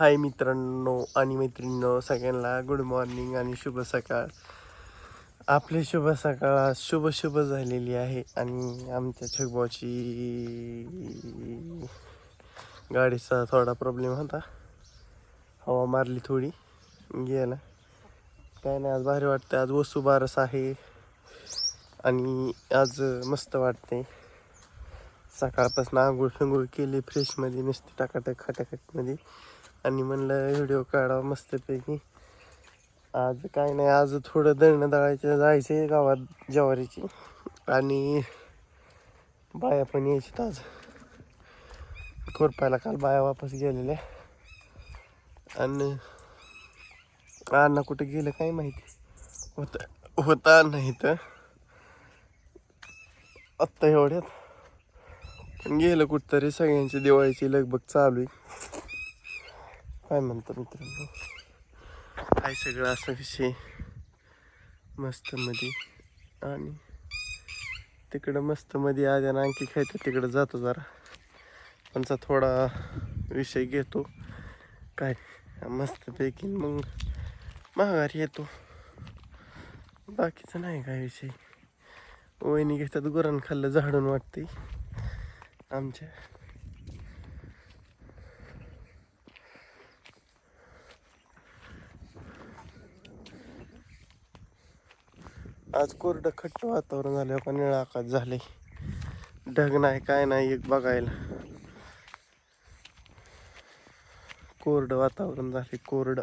हाय मित्रांनो आणि मैत्रिणींनो सगळ्यांना गुड मॉर्निंग आणि शुभ सकाळ. आपली शुभ सकाळ आज शुभ शुभ झालेली आहे आणि आमच्या छगबाची गाडीचा थोडा प्रॉब्लेम होता. हवा मारली थोडी गेला. काय नाही आज भारी वाटतं आज वसू बारस आहे आणि आज मस्त वाटते सकाळपासून आंघोळ फिंगोळ केली फ्रेशमध्ये नुसती टाकाटक खटाखटमध्ये आणि म्हणलं व्हिडिओ काढावा मस्तपैकी. आज काय नाही आज थोडं दळणं दळायचं जायचं आहे गावात ज्वारीची. आणि बाया पण यायची आज. कोरपायला काल बाया वापस गेलेल्या. आणि अण्णा कुठं गेलं काय माहिती? होतं होता नाही तर आत्ता एवढ्यात. पण गेलं कुठंतरी सगळ्यांची दिवाळीची लगबग चालू आहे. काय म्हणतो मित्रांनो? काय सगळं असा विषय मस्त मध्ये आणि तिकडं मस्त मध्ये आधी आणि आणखी खायचं तिकडं जातो जरा. त्यांचा थोडा विषय घेतो. काय? मस्तपैकी मग माघारी येतो. बाकीचं नाही काय विषय. वहिनी घेतात गुरांखाल्लं झाडून वाटते आमच्या आज कोरडं खट्ट वातावरण झालं पण निळा आकाश झाले ढग नाही काय नाही एक बघायला. कोरडं वातावरण झाले कोरडं.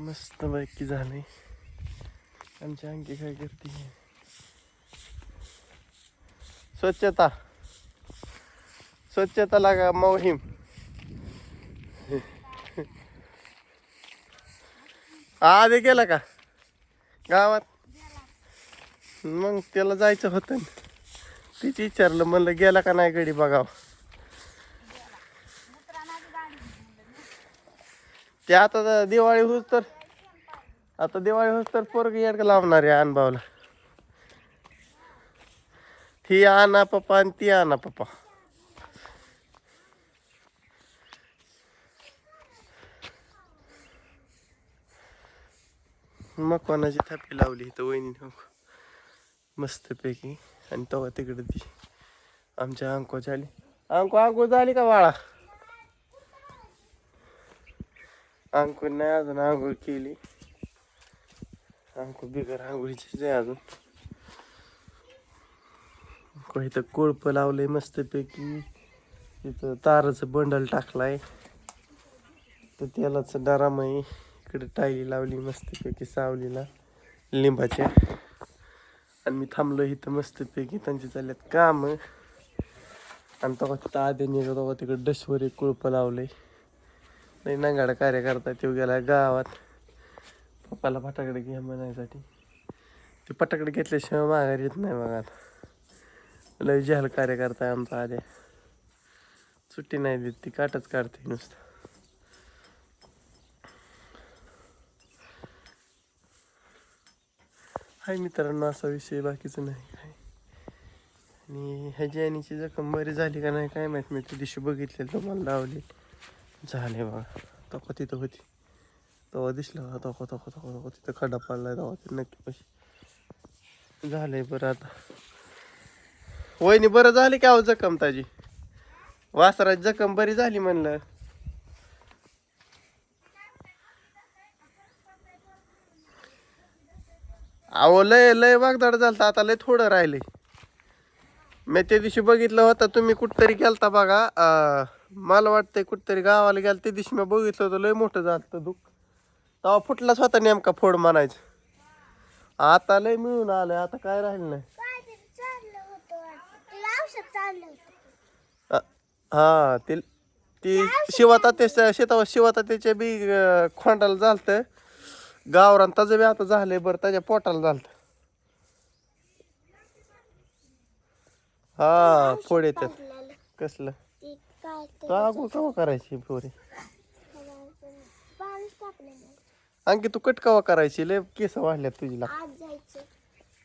मस्त पैकी झाले आमची अंकी काय करते स्वच्छता. स्वच्छता लागा मोहीम? आधी गेला का? गावात? मग त्याला जायचं होतं. तिची विचारलं म्हणलं गेला का नाही गडी बघाव? ते आता तर दिवाळी होत तर आता दिवाळी होत तर पोरग येडक लावणार आहे अनुभवला ही आणा पप्पा आणि ती आणा पप्पा. मग कोणाची थापी लावली तर वहिनी मस्तपैकी. आणि तेव्हा तिकडे ती आमच्या अंको झाली अंको अंको झाली का वाळा अंको नाही अजून आंघोळ केली. अंकू बिगर आंघोळीचीच आहे अजून. इथं कोळप लावलंय मस्तपैकी. तिथं ताराचं बंडल टाकलाय. तर तेलाच आहे. इकडे टायली लावली मस्तपैकी सावलीला लिंबाच्या. आणि मी थांबलो इथं मस्तपैकी त्यांचे चालल्यात काम. आणि तो तिथं आधी निघत होता तिकडे डशवर एक कुळप लावलंय. नाही नांगाडा कार्य करता तो गेला गावात. पप्पाला फटाकडे घ्या म्हणायसाठी. ते फटाकडे घेतल्याशिवाय माघारी येत नाही बघा आता. लय जहल कार्य करताय आमचा आद्या सुट्टी नाही देत ती काटच काढते नुसतं. हाय मित्रांनो असा विषय बाकीचं नाही काय. आणि ह्याची आणीची जखम बरी झाली का नाही काय माहीत मी त्या दिवशी बघितलेलं तुम्हाला लावली. झाले बघा तको तिथं होती. तेव्हा दिसला का तको तको तको तोका तिथं खड्डा पडलाय तेव्हा ते नक्की पैसे झालंय बरं आता. वहिनी बरं झाली का अहो जखम ताजी? वासराची जखम बरी झाली म्हणलं. अहो लय लय वागदाड झालता आता लय थोडं राहिले. मी त्या दिवशी बघितलं होतं तुम्ही कुठतरी गेलता बघा मला वाटतंय कुठतरी गावाला गेलं त्या दिवशी मी बघितलं होतं लय मोठं झालं दुःख. तेव्हा फुटलाच होता नेमका फोड म्हणायचं. आता लय मिळून आलंय आता काय राहिलं नाही. हा ते ती शिवाता ते शेतावर शिवाता त्याच्या बी खोंडाला झालतं. गावरान त्याचं बी आता झालंय बरं त्याच्या पोटाला झालं. हा फोड येतात कसलं? ते काय कवा करायची पोरी? आणखी तू कट कवा करायची? लय केस वाढल्यात तुझीला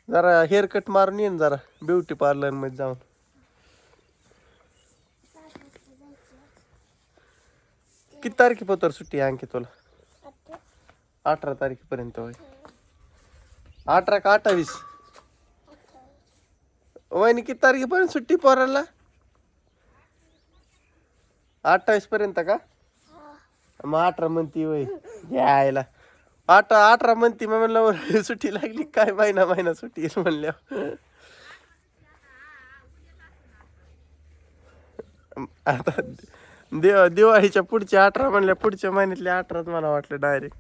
जरा हेअर कट मारून ये ना जरा ब्युटी पार्लरमध्ये जाऊन. किती तारखेपत्र सुट्टी आहे आणखी तुला? अठरा तारखेपर्यंत होय. अठरा का अठ्ठावीस? वहिनी किती तारखेपर्यंत सुट्टी पोराला? अठ्ठावीस पर्यंत का? मग अठरा म्हणती वय घ्यायला. अठरा अठरा म्हणती मग म्हणलं सुट्टी लागली काय महिना महिना सुट्टी येईल म्हणल्या. आता दिव दिवाळीच्या पुढच्या अठरा म्हणल्या पुढच्या महिन्यातल्या अठराच मला वाटलं डायरेक्ट.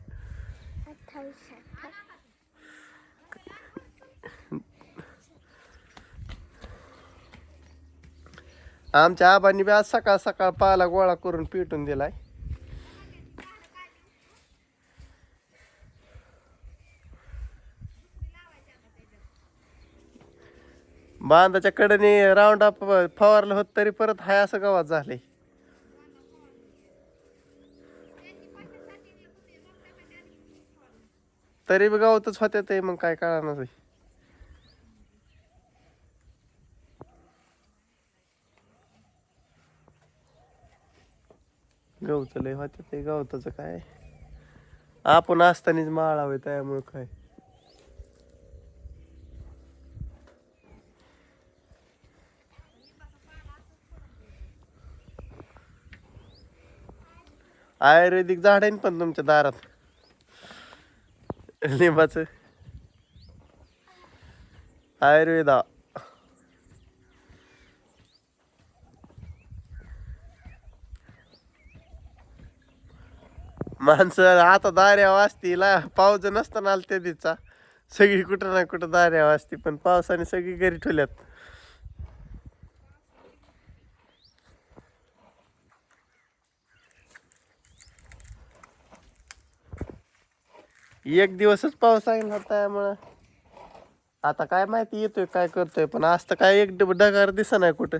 आमच्या आबांनी बी आज सकाळ सकाळ पाला गोळा करून पिटून दिलाय. बांधाच्या कडेने राऊंड अप फवारलं होत तरी परत हाय असं गावात झालंय. तरी बी गावातच होत्या ते मग काय कळणार नाही गवत लय होते ते गवताचं काय? आपण असतानाच माळावे त्यामुळे काय? आयुर्वेदिक झाड आहे ना पण तुमच्या दारात. लिंबाचं. आयुर्वेदा. माणसं आता दाऱ्या वाजतीला पाऊस नसताना आला त्या दिवसा सगळी कुठं ना कुठं दाऱ्या वाजती पण पावसाने सगळी घरी ठेवल्यात. एक दिवसच पाऊस आहे ना त्यामुळं. आता काय माहिती येतोय काय करतोय पण आज तर काय एक ढगार दिस नाही कुठं.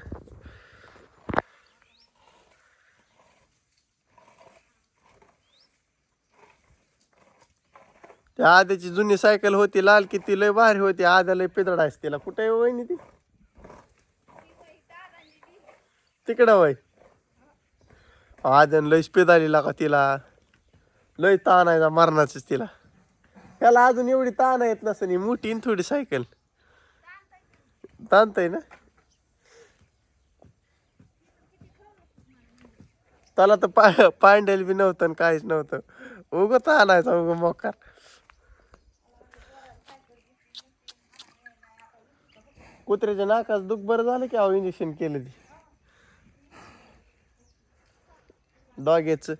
त्या आद्याची जुनी सायकल होती लाल किती लय भारी होती आद्या लय पिदडायच तिला. कुठे वहिनी ती? तिकडं वय. आद्यान लयच पिदाली लागा तिला. लय ताण आहे मरणाचीच तिला. त्याला अजून एवढी ताण येत नसं ही मोठी न थोडी सायकल. ताणतय ना? त्याला तर पा पांडेल बी नव्हतं आणि काहीच नव्हतं. उगं ताणायचा उगं मोकार. कुत्र्याच्या नाकाच दुख बरं झालं की अहो इंजेक्शन केलं ती. डॉग्याचं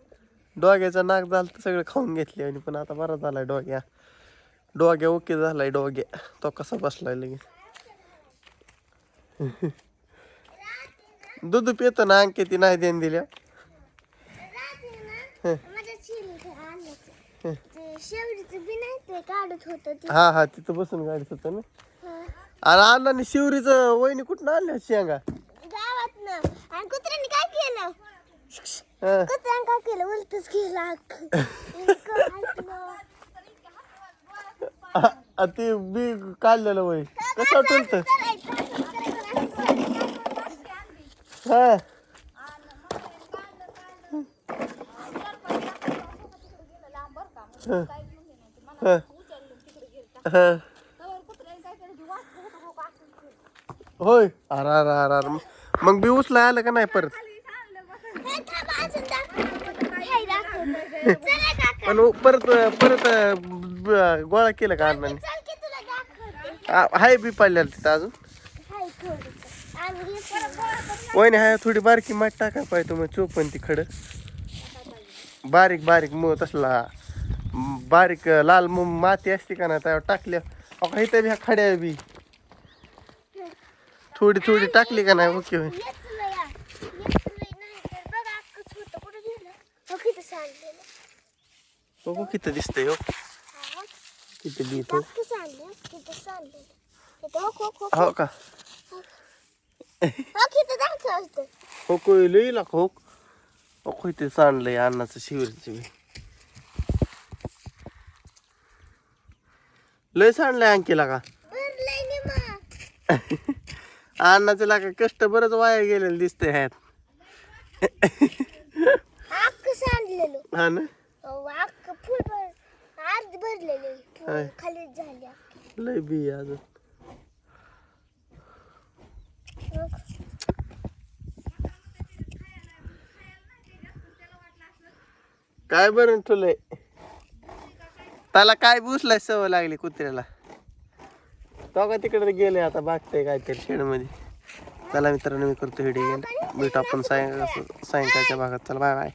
डॉग्याचं नाक झालं तर सगळं खाऊन घेतले आणि पण आता बरा झालाय डॉग्या. डॉग्या ओके झालाय डॉग्या. तो कसा बसलाय लगेच. दूध पितो ना नाही देण दिल्या आणलं ते नाही होतं ते हा हा तिथं बसून गाडीत होतं ना. हं. आणि अण्णांनी शिवरीचं वहिनी कुठं आणल्या शेंगा? आणि कुत्र्याने काय केलं? काय केलं? उलटच केलं आ- ते बी काढलेलं वय. कसं टुलत. हा हा. हा. होय. अरे अरे अरे अरे. मग बी उचला आलं का नाही परत? हे. हे. पण परत परत गोळा केलं का अण्णांनी चल की तुला दाखवते. आ- हाय बी पडलेलं तिथं अजून हाय. आणि हे थोडं. वहिनी हाय थोडी बारकी माठ टाका पाहिजे तुम्ही चोपण ती खड बारीक बारीक मग तसला म, बारीक लाल म, माती असते का ना त्यावर टाकल्या अहो इथं बी ह्या खड्या बी थोडी थोडी टाकली का नाही ओके नाही तर बघ, अख्खंच होतं. कुठं गेलं? किती सांडलेलं. बघू किती दिसतंय हा. तो सांडलेलं. इथं हो, का हो, किती दाखवतं. हो को लई लाख हो हो इथे सांडलंय अन्नाचं शिवरीचं बी लय सांडलंय अंकीला का. अन्नाचं लागा कष्ट बरंच वाया गेलेलं दिसतंय ह्यात हा ना अहो, अख्खं फुल भर अर्ध भरलेले. खालीच झाले. लय बी अजून. काय बरं ठुलंय त्याला काय बुसलाय सवय लागली कुत्र्याला? तो का तिकडे गेले आता बागतंय काहीतरी शेडमध्ये चला मित्रांनो मी करतो व्हिडिओ. भेटू आपण सायं सायंकाळच्या भागात. चला बाय बाय